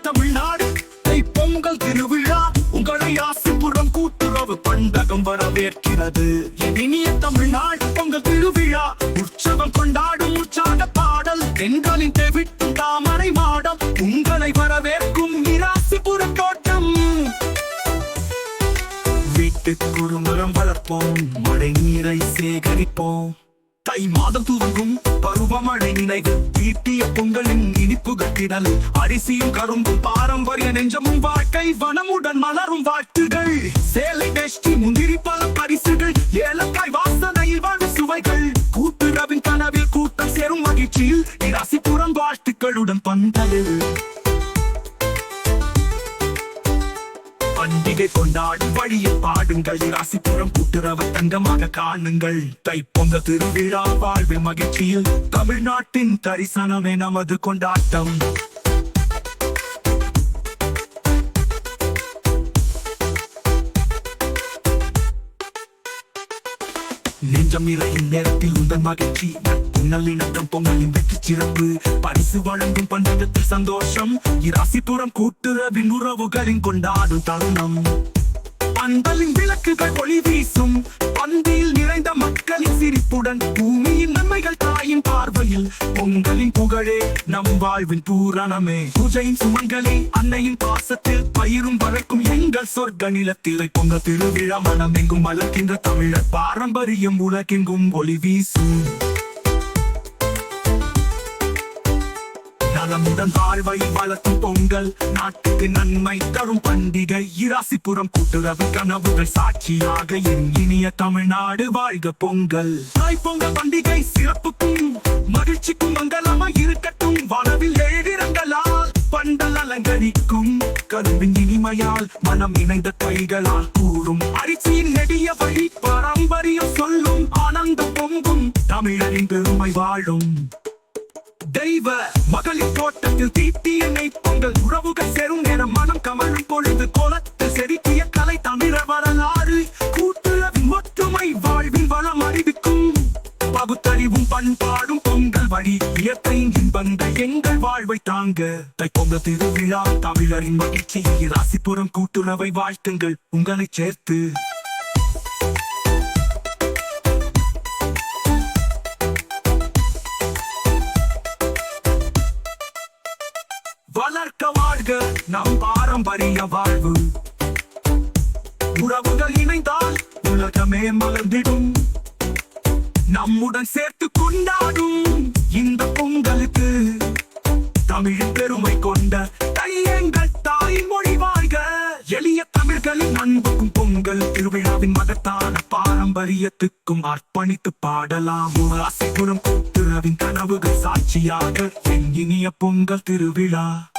தமிழ்நாடு. பொங்கல் திருவிழா உங்களை ஆசிபுரம் கூட்டுறவு பண்டகம் வரவேற்கிறது. இனிய தமிழ்நாடு பொங்கல் திருவிழா உற்சவம் கொண்டாடும் உற்சாக பாடல். பெண்களின் தெவிட்டும் தாமரை மாடம் உங்களை வரவேற்கும் இராசிபுர தோட்டம் வீட்டுக்குறுமரம் வளர்ப்போம் மழை நீரை சேகரிப்போம். தை மாதம் துவங்கும் பருவமழை நினைவு. தீட்டிய பொங்கலின் இனிப்பு கட்டிடல். அரிசியும் கரும்பும் பாரம்பரிய நெஞ்சமும் வாழ்க்கை வனமுடன் மலரும் வாழ்த்துகள். சேலை வேஷ்டி முந்திரி பல பரிசுகள். ஏலக்காய் வாசனையில் வாழ் சுவைகள். கூட்டுறவின் கனவில் கூட்டம் சேரும் மகிழ்ச்சியில். இராசிபுரம் வாழ்த்துக்களுடன் பந்தலில். பண்டிகை கொண்டாடும் வழியில் பாடுங்கள். ராசிபுரம் கூட்டுறவு தங்கமாக காணுங்கள். தைப்பொங்க திருவிழா வாழ்வில் மகிழ்ச்சியில் தமிழ்நாட்டின் தரிசனமே நமது கொண்டாட்டம். நெஞ்சம் நிறையும் நேரத்தில் உந்தன் மகிழ்ச்சி. நல்லிணக்கம் பொங்கலின் வெற்றி சிறப்பு. பரிசு வழங்கும் பண்டிகத்தில் சந்தோஷம். இராசிபுரம் கூட்டுறவின் உறவுகளின் கொண்டாடும் தருணம். அன்பலின் விளக்குகள் ஒளி வீசும். பந்தியில் நிறைந்த மக்களின் சிரிப்புடன் பூமியின் நன்மைகள் தாயின் பார்வையில். பொங்கலின் புகழே நம் வாழ்வின் பூரணமே. பூஜையின் சுமங்கலி அன்னையின் பாசத்தில் பயிரும் வளர்க்கும் எங்கள் சொர்க்க நிலத்தில் பொங்கல் திருவிழா மனம் எங்கும் வளர்க்கின்ற தமிழர். பாரம்பரியம் உலகெங்கும் ஒளி வீசும். நலமுடன் வாழ்வை வளர்க்கும் பொங்கல். நாட்டுக்கு நன்மை தரும் பண்டிகை. இராசிபுரம் கூட்டுறவு கனவுகள் சாட்சியாக என் இனிய தமிழ்நாடு வாழ்க பொங்கல். பொங்கல் பண்டிகை சிறப்புக்கும் மகிழ்ச்சிக்கும் மங்களமாய் இருக்கட்டும். வானவில் எழுதிரங்களால் பண்டல் அலங்கரிக்கும். கருவின் இனிமையால் மனம் இணைந்த கைகளால் கூறும். அரிசியின் நெடிய வழி பாரம்பரியம் சொல்லும். ஆனந்த பொங்கும். தமிழரின் பெருமை வாழும். தெய்வ மகளிர் தோட்டத்தில் தீட்டிய பொங்கல். உறவுகள் சேரும் என மனம் கமழும் பொழுது கோலத்தில் செதுக்கிய கலை தமிழ வரலாறு. கூட்டுறவின் ஒற்றுமை வாழ்வின் வளம் அறிவிக்கும். பகுத்தறிவும் பண்பாடும் பொங்கல் வழி இயற்கையின் இன்பங்கள் எங்கள் வாழ்வை தாங்க. தைப்பொங்கல் திருவிழா தமிழரின் மகிழ்ச்சி ராசிபுரம் கூட்டுறவை வாழ்த்துங்கள். உங்களை சேர்த்து வளர்க்க வாழ்க நம் பாரம்பரிய வாழ்வு. உறவுகள் இணைந்தால் உலகமே மலர்ந்திடும். நம்முடன் சேர்த்து கொண்டாடும் இந்த பொங்கலுக்கு தமிழின் பெருமை கொண்ட தையங்கள் தாய்மொழி வாழ்க. எளிய தமிழ்களின் அன்புக்கும் பொங்கல் திருவிழாவின் மகத்தான பாரம்பரியத்துக்கும் அர்ப்பணித்து பாடலாம். ஆசைபுரம் கூட்டுறவின் கனவுகள் சாட்சியாக என் இனிய பொங்கல் திருவிழா.